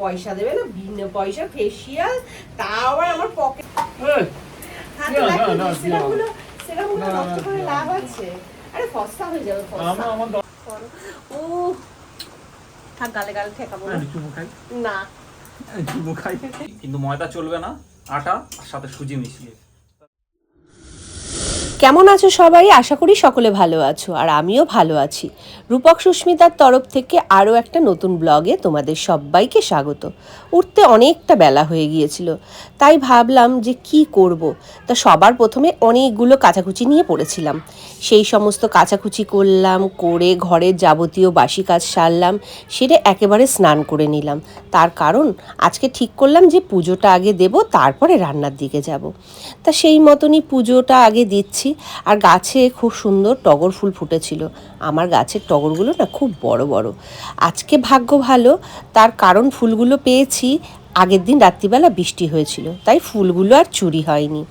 পয়সা দেবে না বিনা পয়সা ফেসিয়াল তাও আবার আমার পকেট হাতে সেরামগুলো সেরামগুলো নষ্ট করে লাভ আছে। আরে ফসা হয়ে যাবে আমার ফসা। আমার দর- করো। ও থাক গালে গালে ঠেকাবো। না খাই না। চুমু খাই কিন্তু ময়দা চলবে না আটা আর সাথে সুজি মিশিয়ে। কেমন আছো সবাই? আশা করি সকলে ভালো আছো আর আমিও ভালো আছি। রূপক সুস্মিতার তরফ থেকে আরও একটা নতুন ব্লগে তোমাদের সবাইকে স্বাগত। উঠতে অনেকটা বেলা হয়ে গিয়েছিল, তাই ভাবলাম যে কি করব? তা সবার প্রথমে অনেকগুলো কাচাকুচি নিয়ে পড়েছিলাম। সেই সমস্ত কাচাকুচি করলাম, করে ঘরের যাবতীয় বাসি কাজ সারলাম, সেরে একেবারে স্নান করে নিলাম। তার কারণ, আজকে ঠিক করলাম যে পুজোটা আগে দেব, তারপরে রান্নার দিকে যাব। তা সেই মতনই পুজোটা আগে দিচ্ছি আর গাছে খুব সুন্দর টগর ফুল ফুটেছিল। আমার গাছের টগরগুলো না খুব বড় বড়। আজকে ভাগ্য ভালো, তার কারণ ফুলগুলো পেয়েছি। আগের দিন রাত্রিবেলা বৃষ্টি হয়েছিল, তাই ফুলগুলো আর চুরি হয়নি।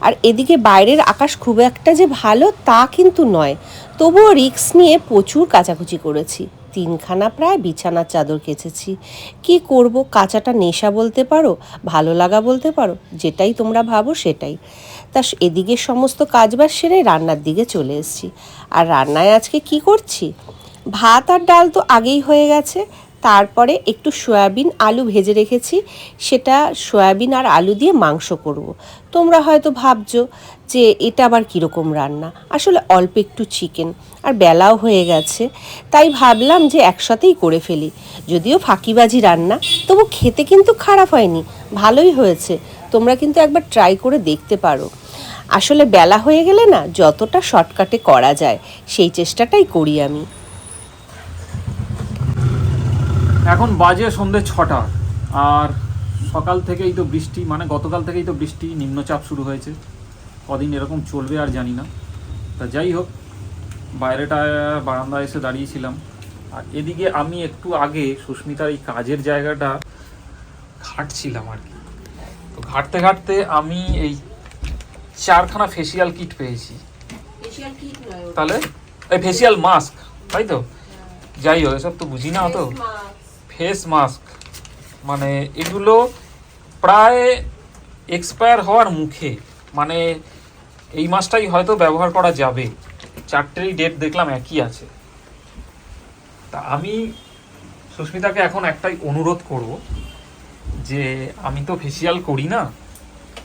আর এদিকে বাইরের আকাশ খুব একটা যে ভালো তা কিন্তু নয়। তবুও রিক্স নিয়ে প্রচুর কাচাকুচি করেছি। তিনখানা প্রায় বিছানার চাদর কেচেছি। কি করব, কাঁচাটা নেশা বলতে পারো, ভালো লাগা বলতে পারো, যেটাই তোমরা ভাবো সেটাই। তা এদিকে সমস্ত কাজবাজ সেরে রান্নার দিকে চলে এসেছি। আর রান্নায় আজকে কি করছি? ভাত আর ডাল তো আগেই হয়ে গেছে। তারপরে একটু সয়াবিন আলু ভেজে রেখেছি। সেটা সয়াবিন আর আলু দিয়ে মাংস করব। তোমরা হয়তো ভাবছ যে এটা আবার কীরকম রান্না? আসলে অল্প একটু চিকেন। আর বেলাও হয়ে গেছে। তাই ভাবলাম যে একসাথেই করে ফেলি। যদিও ফাঁকিবাজি রান্না, তবু খেতে কিন্তু খারাপ হয়নি। ভালোই হয়েছে। তোমরা কিন্তু একবার ট্রাই করে দেখতে পারো। আসলে বেলা হয়ে গেলে না যতটা শর্টকাটে করা যায়, সেই চেষ্টাটাই করি আমি। এখন বাজে সন্ধে ছটা, আর সকাল থেকেই তো বৃষ্টি মানে গতকাল থেকেই তো বৃষ্টি, নিম্নচাপ শুরু হয়েছে। কদিন এরকম চলবে আর জানি না। তা যাই হোক বাইরেটা বারান্দায় এসে দাঁড়িয়েছিলাম। আর এদিকে আমি একটু আগে সুস্মিতার এই কাজের জায়গাটা খাটছিলাম আর কি। ঘাটতে ঘাটতে আমি এই চারখানা ফেসিয়াল কিট পেয়েছি। তাহলে? এই ফেসিয়াল মাস্ক তাই তো? যাই হোক এসব তো বুঝি না তো। ফেস মাস্ক মানে এগুলো প্রায় এক্সপায়ার হওয়ার মুখে মানে এই মাসটাই হয়তো ব্যবহার করা যাবে। চারটেরই ডেট দেখলাম একই আছে। তা আমি সুস্মিতাকে এখন একটাই অনুরোধ করব যে আমি তো ফেসিয়াল করি না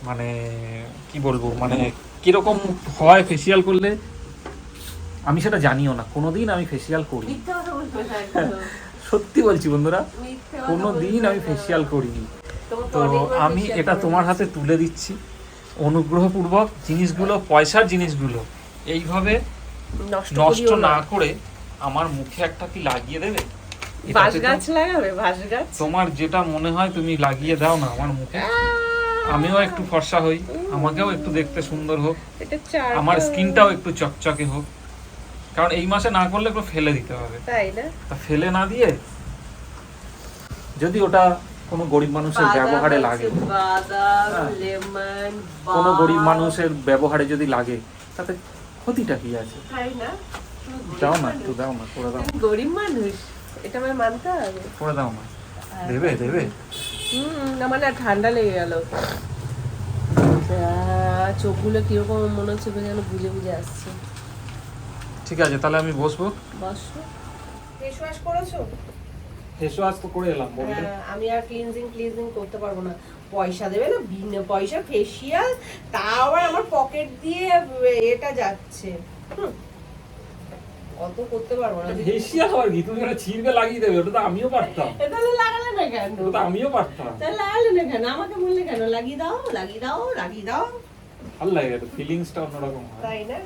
মানে কি বলব মানে কীরকম হয় ফেসিয়াল করলে আমি সেটা জানিও না কোনোদিন আমি ফেসিয়াল করি। সত্যি বলছি বন্ধুরা মিথ্যা কথা কোনো দিন আমি ফেসিয়াল করিনি। তো আমি এটা তোমার হাতে তুলে দিচ্ছি। অনুগ্রহপূর্বক জিনিসগুলো পয়সার জিনিসগুলো এইভাবে নষ্ট না করে আমার মুখে একটা কি লাগিয়ে দেবে? বাঁশ গাছ লাগাবে বাঁশ গাছ? তোমার যেটা মনে হয় তুমি লাগিয়ে দাও না আমার মুখে। আমিও একটু ফর্সা হই আমাকেও একটু দেখতে সুন্দর হোক। আমার স্কিনটাও একটু চকচকে হোক। কারণ এই মাসে না করলে একটু ফেলে দিতে হবে। তাই না? তা ফেলে না দিয়ে যদি ওটা কোনো গরিব মানুষের ব্যবহারে লাগে হ্যাঁ। কোনো গরিব মানুষের ব্যবহারে যদি লাগে তাতে ক্ষতিটা কি আছে? তাই না? দাও না একটু দাও না করে দাও। গরিব মানুষ। এটা আমার মানতে হবে। করে দাও না দেবে দেবে। হুম আমার না ঠান্ডা লেগে গেল। চোখগুলো কীরকম মনে হচ্ছে যেন বুঝে বুঝে আসছে। ঠিক আছে তাহলে আমি বসবো। বসো। ফেস ওয়াশ করেছ? ফেস ওয়াশ তো করে এলাম হ্যাঁ, আমি আর ক্লিনজিং ক্লিনজিং করতে পারব না। পয়সা দেবে না বিনা পয়সা ফেসিয়াল তাও আবার আমার পকেট দিয়ে এটা যাচ্ছে। হুম। অত করতে পারব না। ফেসিয়াল আর কি? তুমি ওটা ছিড়বে লাগিয়ে দেবে ওটা তো আমিও পারতাম। তাহলে লাগালে না কেন? ওটা আমিও পারতাম। তাহলে লাগালে না কেন? আমাকে বললে কেন? লাগিয়ে দাও লাগিয়ে দাও লাগিয়ে দাও। ভালো লাগে এটা ফিলিংসটা অন্যরকম হয়। তাই না?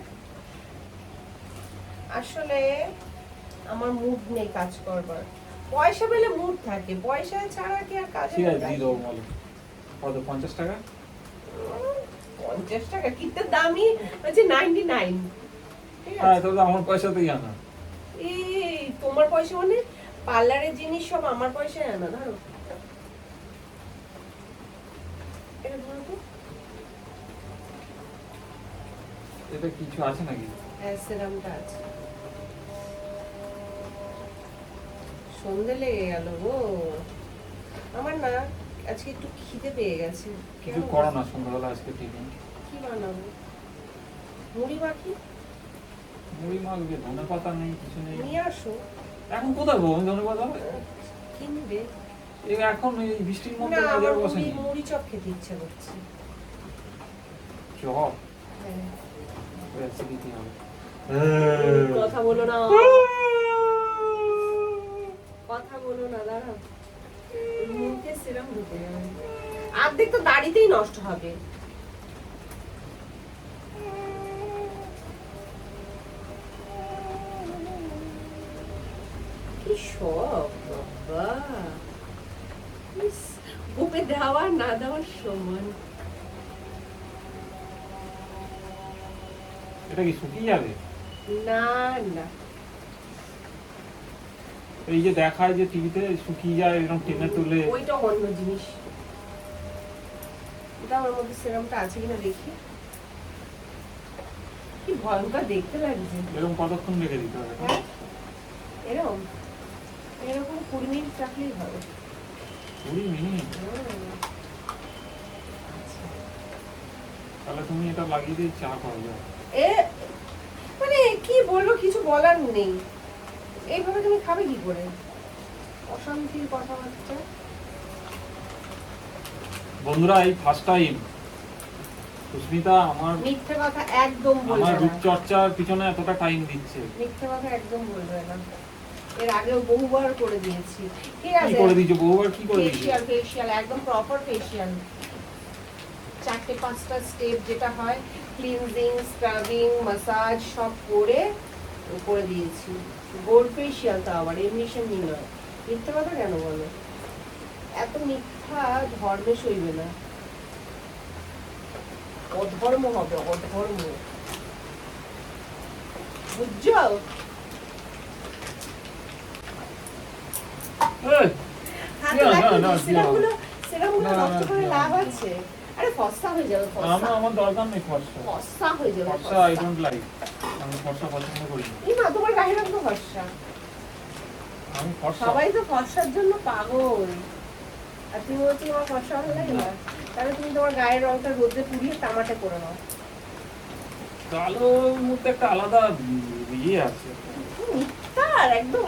আসলে আমার মুড নেই কাজ করবার। পয়সা পেলে মুড থাকে। পয়সা ছাড়া কি আর কাজে ঠিক আছে? দিয়ে দেবো বলো। কত পঞ্চাশ টাকা? পঞ্চাশ টাকা? কিনতে দামি? হচ্ছে নাইনটি নাইন হ্যাঁ তো আমার পয়সাতেই আনা। এই তোমার পয়সা মানে পার্লারের জিনিস সব আমার পয়সায় আনা ধরো। এটা ধরো তো। এটা কিছু আছে নাকি? হ্যাঁ, সেরামটা আছে। সন্ধে লেগে গেল গো। আমার না আজকে একটু খিদে পেয়ে গেছে। কিছু? করো না সন্ধ্যাবেলা আজকে টিফিন। কি বানাবো? মুড়ি মাখি? মুড়ি মাখবে ধনে পাতা নেই কিছু নেই। নিয়ে আসো। এখন কোথায় বউ ধনে পাতা? কিনবে। এই এখন এই বৃষ্টির মধ্যে বাজার মুড়ি বসেনি। মুড়ি চপ খেতে ইচ্ছা করছে। চপ? হ্যাঁ। হবে। কথা বলো না। কথা বলো না দাঁড়াও। মুখে সেরম ঢুকে যাবে তো দাড়িতেই নষ্ট হবে। বাবা। বুকে দেওয়া না দেওয়ার সমান। এটা কি শুকিয়ে যাবে? না না। এই যে দেখায় যে টিভিতে শুকিয়ে যায় এরকম টেনে তুলে। ওইটা অন্য জিনিস। এটা আমার মধ্যে সেরমটা আছে কিনা দেখি। কি ভয়ঙ্কর দেখতে লাগছে। এরকম কতক্ষণ রেখে দিতে হবে? হ্যাঁ এরকম। এরকম কুড়ি মিনিট রাখলেই হবে। কুড়ি মিনিট? তাহলে তুমি এটা লাগিয়ে দিয়ে চা যায় এ মানে কি বলব কিছু বলার নেই। এইভাবে তুমি খাবে কি করে? অশান্তির কথাবার্তা বন্ধুরা এই ফার্স্ট টাইম সুস্মিতা আমার মিথ্যে কথা একদম আমার বলবে না। রূপচর্চার পিছনে এতটা টাইম দিচ্ছে। মিথ্যে কথা একদম বলবে না। এর আগেও বহুবার করে দিয়েছি। ঠিক আছে? করে দিয়েছ? বহুবার কি করে দিয়েছ? ফেশিয়াল ফেশিয়াল একদম প্রপার ফেশিয়াল চারটে পাঁচটা স্টেপ যেটা হয় ক্লিনজিং স্ক্রাবিং মাসাজ সব করে করে দিয়েছি। গোল্ড ফেশিয়াল তো আবার এমনি সেমনি নয়। মিথ্যে কথা কেন বলো? এত মিথ্যা ধর্মে সইবে না। অধর্ম হবে অধর্ম। বুঝছ এই, হাতে না, লাগিয়ে না, দিই, না, সেরামগুলো সেরামগুলো না, নষ্ট না, করে না। লাভ আছে আরে ফসা হয়ে যাবে আমার দরকার নেই ফর্সা। ফসা হয়ে যাবে ফর্সা আই ডোন্ট লাইক আমি ফর্সা পছন্দ করি না। এই মা তোমার গায়ের রঙ তো ফসা আমি ফর্সা। সবাই তো ফসার জন্য পাগল। আর তুমি বলছো তোমার ফসা ভালো লাগে না? তাহলে তুমি তোমার গায়ের রংটা রোদে পুড়িয়ে তামাটে করে নাও। কালোর মধ্যে একটা আলাদা ইয়ে আছে। মিথ্যার একদম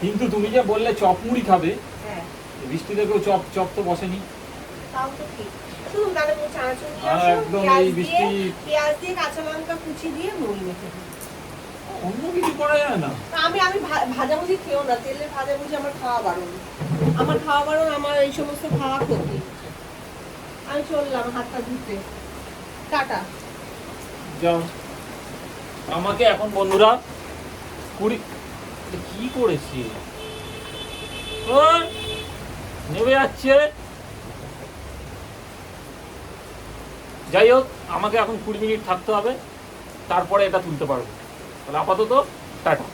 কিন্তু তুমি যে বললে চপ মুড়ি খাবে। হ্যাঁ। বৃষ্টি দেখেও চপ চপ তো বসেনি। একদম পেঁয়াজ এই দিয়ে বৃষ্টি- পেঁয়াজ দিয়ে কাঁচা লঙ্কা কুচি দিয়ে মুড়ি মেখে অন্য কিছু করা যায় না। আমি আমি ভাজাভুজি না। তেলের ভাজাভুজি আমার খাওয়া বারণ। আমার খাওয়া বারণ আমার এই সমস্ত খাওয়া ক্ষতি। আমি চললাম হাতটা ধুতে। টাটা। যাও। আমাকে এখন বন্ধুরা কুড়ি কি করেছি? নেমে যাচ্ছে যাই হোক, আমাকে এখন কুড়ি মিনিট থাকতে হবে, তারপরে এটা তুলতে পারব। তাহলে আপাতত টাটা।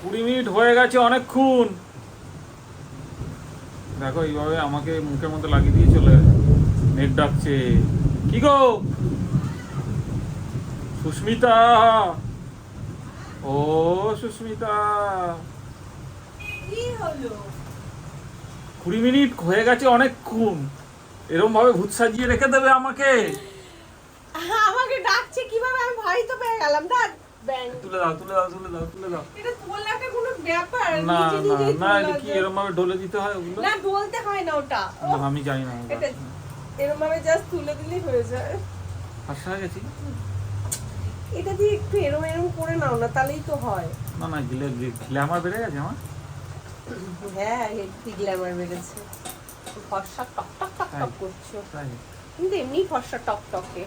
কুড়ি মিনিট হয়ে গেছে অনেকক্ষণ। দেখো, এইভাবে আমাকে মুখের মধ্যে লাগিয়ে দিয়ে চলে নেট ডাকছে। কি গো? সুস্মিতা! ও সুস্মিতা কুড়ি মিনিট হয়ে গেছে অনেকক্ষণ এরকম ভাবে ভূত সাজিয়ে রেখে দেবে আমাকে। আমাকে ডাকছে কীভাবে আমি ভয় তো পেয়ে গেলাম? ব্যাং। তুলে দাও তুলে দাও তুলে দাও তুলে দাও। এটা তোলাটা কোনো ব্যাপার না না না তোলা এটা কি। এরকম ভাবে ঢলে দিতে হয় ওগুলো? না ডলতে হয় না ওটা। না, আমি জানি না। এটা এরকম ভাবে জাস্ট তুলে দিলেই হয়ে যায়। ফাঁসা হয়ে গেছি। এটা দিয়ে একটু এরম এরম করে নাও না তাহলেই তো হয়। না না গিলে গ্ল্যামার বেড়ে গেছে আমার। হ্যাঁ হেভি গ্ল্যামার বেড়েছে। ফর্সা টক টক টক টক করছ। তাই। কিন্তু এমনি ফর্সা টক টকে।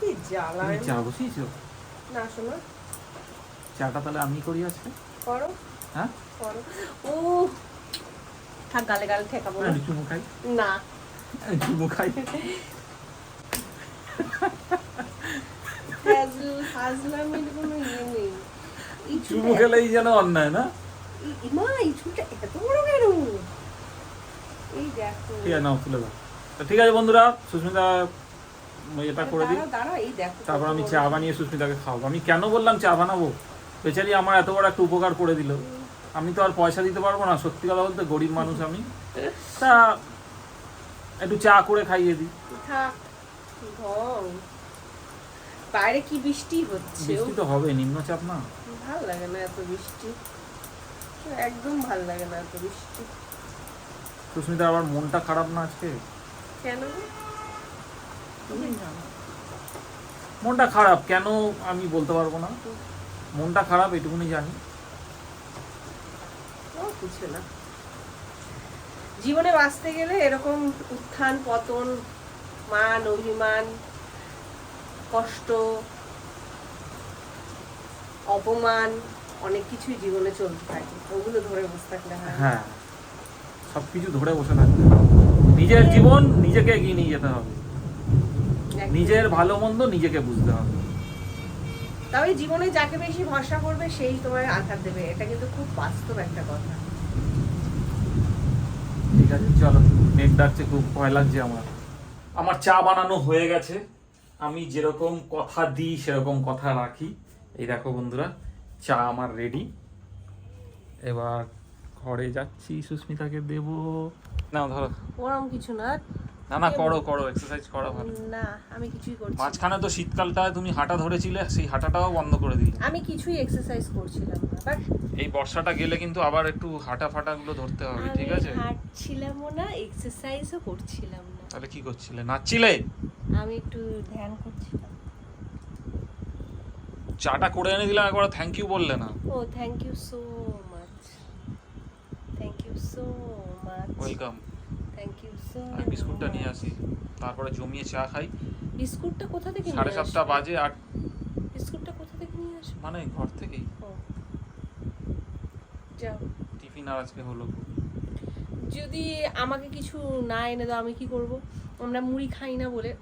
কি জ্বালা চা বসিয়েছো? না শোনো। চাটা তাহলে আমি করি আজকে? করো। হ্যাঁ? করো। ও থাক গালে গালে ঠেকাবো। না না। ঠিক আছে বন্ধুরা, সুস্মিতা এটা করে দিই। তারপর আমি চা বানিয়ে সুস্মিতাকে খাওয়াবো। আমি কেন বললাম চা বানাবো? বেচারি আমার এত বড় একটা উপকার করে দিল। আমি তো আর পয়সা দিতে পারব না, সত্যি কথা বলতে গরিব মানুষ আমি। তা একটু চা করে খাইয়ে দিই। বাইরে কি বৃষ্টি হচ্ছে? বৃষ্টি তো হবে নিম্নচাপ না। ভালো লাগে না এত বৃষ্টি। একদম ভালো লাগে না এত বৃষ্টি। সুস্মিতার আবার মনটা খারাপ না আজকে? কেন তুমি জানো। মনটা খারাপ কেন আমি বলতে পারব না? মনটা খারাপ এটুকুনি জানি। ও কিছু না। জীবনে বাঁচতে গেলে এরকম উত্থান পতন মান অভিমান কষ্ট অপমান অনেক কিছুই জীবনে চলতে থাকে। ওগুলো ধরে বসে থাকলে। হ্যাঁ সব কিছু ধরে বসে থাকতে নিজের জীবন নিজেকে এগিয়ে নিয়ে যেতে হবে। নিজের ভালো মন্দ নিজেকে বুঝতে হবে। তবে জীবনে যাকে বেশি ভরসা করবে সেই তোমার আঘাত দেবে। এটা কিন্তু খুব বাস্তব একটা কথা। ঠিক আছে চলো। নেট ডাকছে খুব ভয় লাগছে আমার। আমার চা বানানো হয়ে গেছে। আমি যেরকম কথা দিই সেরকম কথা রাখি। এই দেখো বন্ধুরা চা আমার রেডি এবার ঘরে যাচ্ছি সুস্মিতাকে দেব। না ধরো। ওরম কিছু না। না না করো করো এক্সারসাইজ করো ভালো। না আমি কিছুই করছি মাঝখানে তো শীতকালটায় তুমি হাঁটা ধরেছিলে সেই হাঁটাটাও বন্ধ করে দিলে। আমি কিছুই এক্সারসাইজ করছিলাম না এই বর্ষাটা গেলে কিন্তু আবার একটু হাঁটা ফাটা গুলো ধরতে হবে ঠিক আছে? হাঁটছিলামও না এক্সারসাইজও করছিলাম না। তাহলে কি করছিলে? নাচছিলে? আমি একটু ধ্যান করছিলাম। চাটা করে এনে দিলাম একবার থ্যাংক ইউ বললে না। ও thank you so much thank you so much welcome আমি বিস্কুটটা নিয়ে আসি। তারপরে জমিয়ে চা খাই। বিস্কুটটা কোথা থেকে নিয়ে সাড়ে সাতটা বাজে আর বিস্কুটটা কোথা থেকে নিয়ে আসবে? মানে ঘর থেকেই। যাও। টিফিন আর আজকে হলো। যদি আমাকে কিছু না এনে দাও আমি কি করব? আমরা মুড়ি খাই না বলে।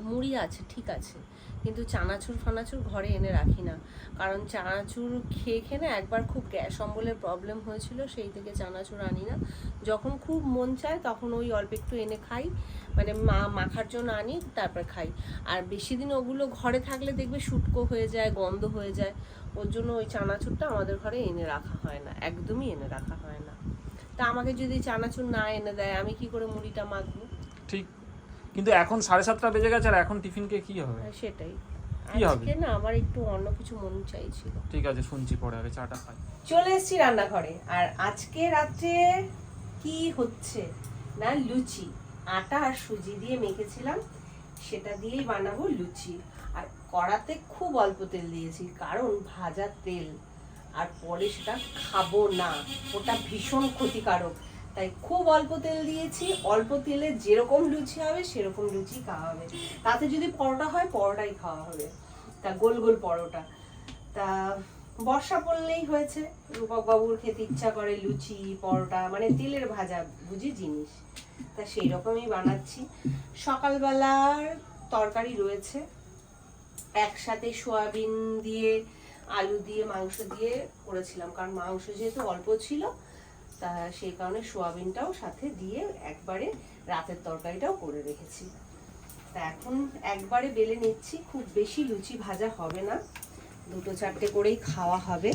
মুড়ি আছে ঠিক আছে। কিন্তু চানাচুর ফানাচুর ঘরে এনে রাখি না। কারণ চানাচুর খেয়ে খেয়ে না একবার খুব গ্যাস অম্বলের প্রবলেম হয়েছিল সেই থেকে চানাচুর আনি না। যখন খুব মন চায় তখন ওই অল্প একটু এনে খাই। মানে মা মাখার জন্য আনি তারপর খাই। আর বেশি দিন ওগুলো ঘরে থাকলে দেখবে শুটকো হয়ে যায় গন্ধ হয়ে যায়। ওর জন্য ওই চানাচুরটা আমাদের ঘরে এনে রাখা হয় না একদমই এনে রাখা হয় না। তা আমাকে যদি চানাচুর না এনে দেয় আমি কি করে মুড়িটা মাখবো? ঠিক। কিন্তু এখন সাড়ে সাতটা বেজে গেছে আর এখন টিফিনকে কি হবে? সেটাই। কি হবে? আজকে না আমার একটু অন্য কিছু মন চাইছিল। ঠিক আছে শুনছি পরে আগে চাটা খাই। চলে এসেছি রান্নাঘরে। আর আজকে রাত্রে কি হচ্ছে? না, লুচি। আটা আর সুজি দিয়ে মেখেছিলাম, সেটা দিয়েই বানাবো লুচি। আর কড়াতে খুব অল্প তেল দিয়েছি, কারণ ভাজা তেল। আর পরে সেটা খাব না, ওটা ভীষণ ক্ষতিকারক। তাই খুব অল্প তেল দিয়েছি, অল্প তেলে যেরকম লুচি হবে, সেরকম লুচি খাওয়া হবে। তাতে যদি পরোটা হয়, পরোটাই খাওয়া হবে। তা গোল গোল পরোটা। তা বর্ষা পড়লেই হয়েছে। রূপক বাবুর খেতে ইচ্ছা করে লুচি, পরোটা মানে তেলের ভাজা, বুঝি জিনিস। তা সেই রকমই বানাচ্ছি। সকালবেলার তরকারি রয়েছে। একসাথে সোয়াবিন দিয়ে, আলু দিয়ে, মাংস দিয়ে করেছিলাম। কারণ মাংস যেহেতু অল্প ছিল, তা সেই কারণে সোয়াবিনটাও সাথে দিয়ে একবারে রাতের তরকারিটাও করে রেখেছি। তা এখন একবারে বেলে নিচ্ছি। খুব বেশি লুচি ভাজা হবে না। দুটো চারটে করেই খাওয়া হবে।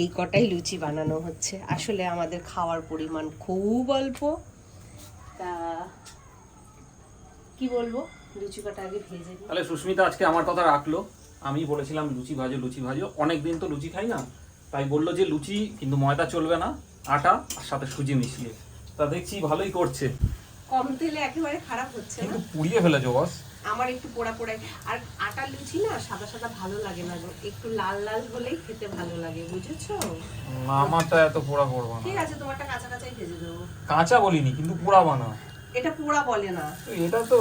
এই কটাই লুচি বানানো হচ্ছে। আসলে আমাদের খাওয়ার পরিমাণ খুব অল্প। তা কি বলব? লুচি কটা আগে ভেজে দিই তাহলে সুস্মিতা আজকে আমার কথা রাখল। আমি বলেছিলাম লুচি ভাজো লুচি ভাজো। অনেক দিন তো লুচি খাই না। তাই বলল যে লুচি কিন্তু ময়দা চলবে না আটা আর সাথে সুজি মিশিয়ে। তা দেখছি ভালোই করছে। কম তেলে একেবারে খারাপ হচ্ছে না? কিন্তু পুড়িয়ে ফেলেছো বস আমার একটু পোড়া পোড়াই। আর আটা লুচি না সাদা সাদা ভালো লাগে না গো। একটু লাল লাল হলেই খেতে ভালো লাগে বুঝেছ? আমারটা এত পোড়া করব না। ঠিক আছে তোমারটা কাঁচা কাঁচাই ভেজে দেবো। কাঁচা বলিনি কিন্তু পোড়া বানা। এটা পোড়া বলে না। এটা তো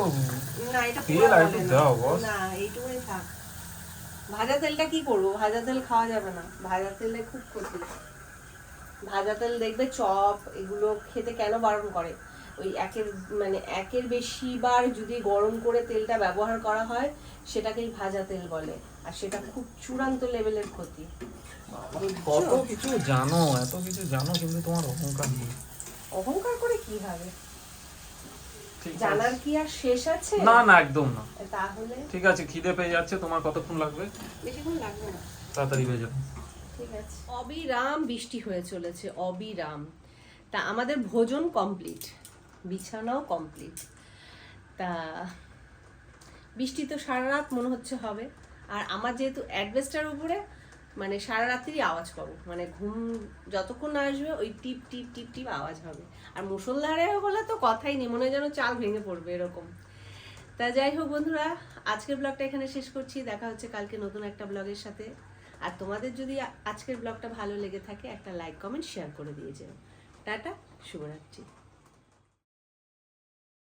না এটা তেল পোড়া বলে না। না এইটুকুই থাক। ভাজা তেলটা কি করব? ভাজা তেল খাওয়া যাবে না। ভাজা তেলে খুব ক্ষতি। ভাজা তেল দেখবে চপ এগুলো খেতে কেন বারণ করে? ওই একের মানে একের বেশি বার যদি গরম করে তেলটা ব্যবহার করা হয় সেটাকেই ভাজা তেল বলে। আর সেটা খুব চূড়ান্ত লেভেলের ক্ষতি। কত কিছু জানো এত কিছু জানো কিন্তু তোমার অহংকার নেই অহংকার করে কি হবে? জানার কি আর শেষ আছে? না না একদম না। তাহলে? ঠিক আছে খিদে পেয়ে যাচ্ছে তোমার কতক্ষণ লাগবে? বেশিক্ষণ লাগবে না। তাড়াতাড়ি হয়ে যাবে। ঠিক আছে। অবিরাম বৃষ্টি হয়ে চলেছে অবিরাম। তা আমাদের ভোজন কমপ্লিট। বিছানাও কমপ্লিট তা, বৃষ্টি তো সারা রাত মনে হচ্ছে হবে। আর আমার যেহেতু অ্যাডভেস্টার উপরে মানে সারা রাত্রি আওয়াজ পাবো মানে ঘুম যতক্ষণ না আসবে, ওই টিপ টিপ টিপ টিপ আওয়াজ হবে। আর মুসলধারে হলে তো কথাই নেই, মনে হয় যেন চাল ভেঙে পড়বে এরকম। তা যাই হোক বন্ধুরা, আজকের ব্লগটা এখানে শেষ করছি। দেখা হচ্ছে কালকে নতুন একটা ব্লগের সাথে। আর তোমাদের যদি আজকের ব্লগটা ভালো লেগে থাকে, একটা লাইক কমেন্ট শেয়ার করে দিয়ে যেও। টাটা, শুভরাত্রি।